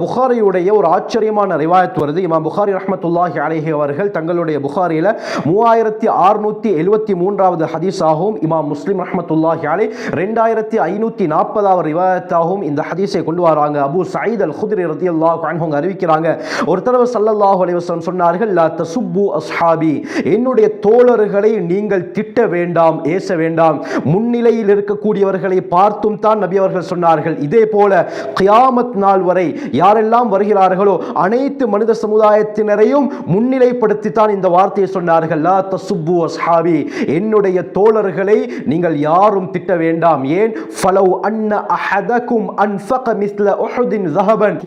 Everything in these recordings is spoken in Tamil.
புகாரியுடைய ஒரு ஆச்சரியமான ரிவாயத் வருது. இமாம் புகாரி ரஹமத்துல்லாஹி அலேஹி அவர்கள் தங்களுடைய புகாரியில் மூவாயிரத்தி அறுநூற்றி எழுபத்தி மூன்றாவது ஹதீஸாகவும் இமாம் முஸ்லீம் ரஹமத்துல்லாஹி அலே ரெண்டாயிரத்தி ஐநூற்றி நாற்பதாவது ரிவாயத்தாகவும் இந்த ஹதீஸை கொண்டு வராங்க. அபு சயீத் அல் குதிரி ரதி அல்லாஹ் அவங்க அறிவிக்கிறாங்க. ஒரு தடவை சல்லல்லாஹு அலைஹி சொன்னார்கள் லா தசுப்பு அஸ்ஹாபி என்னுடைய தோழர்களை நீங்கள் திட்ட வேண்டாம் ஏச வேண்டாம். முன்னிலையில் இருக்கக்கூடியவர்களை பார்த்தும் தான் நபி அவர்கள் சொன்னார்கள். இதே போல கியாமத் நாள் வரை யாரெல்லாம் வருகிறார்களோ அனைத்து மனித சமுதாயத்தினரையும் முன்னிலைப்படுத்தித்தான் இந்த வார்த்தையை சொன்னார்கள். லா தசுப்பு அஸ்ஹாபி என்னுடைய தோழர்களை நீங்கள் யாரும் திட்ட வேண்டாம். ஏன்? ஃபலவ் அன்ன அஹதகும் அன்ஃபக மிஸ்ல உஹுதின்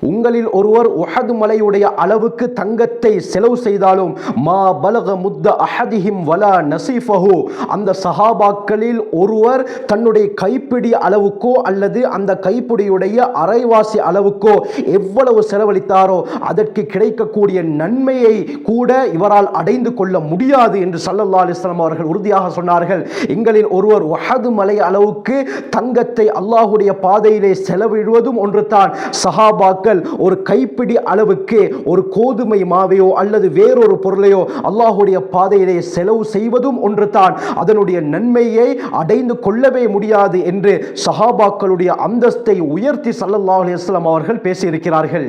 உங்களில் ஒருவர் உஹது மலையுடைய அளவுக்கு தங்கத்தை செலவு செய்தாலும் மா பலக முத்த அஹதிஹிம் வலா நசீஃபஹு. அந்த சஹாபாக்களில் ஒருவர் தன்னுடைய கைப்பிடி அளவுக்கோ அல்லது அந்த கைப்பிடியுடைய அரைவாசி அளவுக்கோ எவ்வளவு செலவழித்தாரோ அதற்கு கிடைக்கக்கூடிய நன்மையை கூட இவரால் அடைந்து கொள்ள முடியாது என்று சல்லல்லா அலிஸ்லாம் அவர்கள் உறுதியாக சொன்னார்கள். எங்களில் ஒருவர் வகது மலை அளவுக்கு தங்கத்தை அல்லாஹுடைய பாதையிலே செலவிடுவதும் ஒன்று தான் சஹாபாக்கள் ஒரு கைப்பிடி அளவுக்கு ஒரு கோதுமை மாவையோ அல்லது வேறொரு பொருளையோ அல்லாஹுடைய பாதையிலே செலவு செய்வதும் ஒன்று தான் அதனுடைய நன்மையை அடைந்து கொள்ளவே முடியாது என்று சஹாபாக்களுடைய அந்தஸ்தை உயர்த்தி சல்லல்லா அலைஹி அவர்கள் பேசியிருக்கிறார் பேசியிருக்கிறார்கள்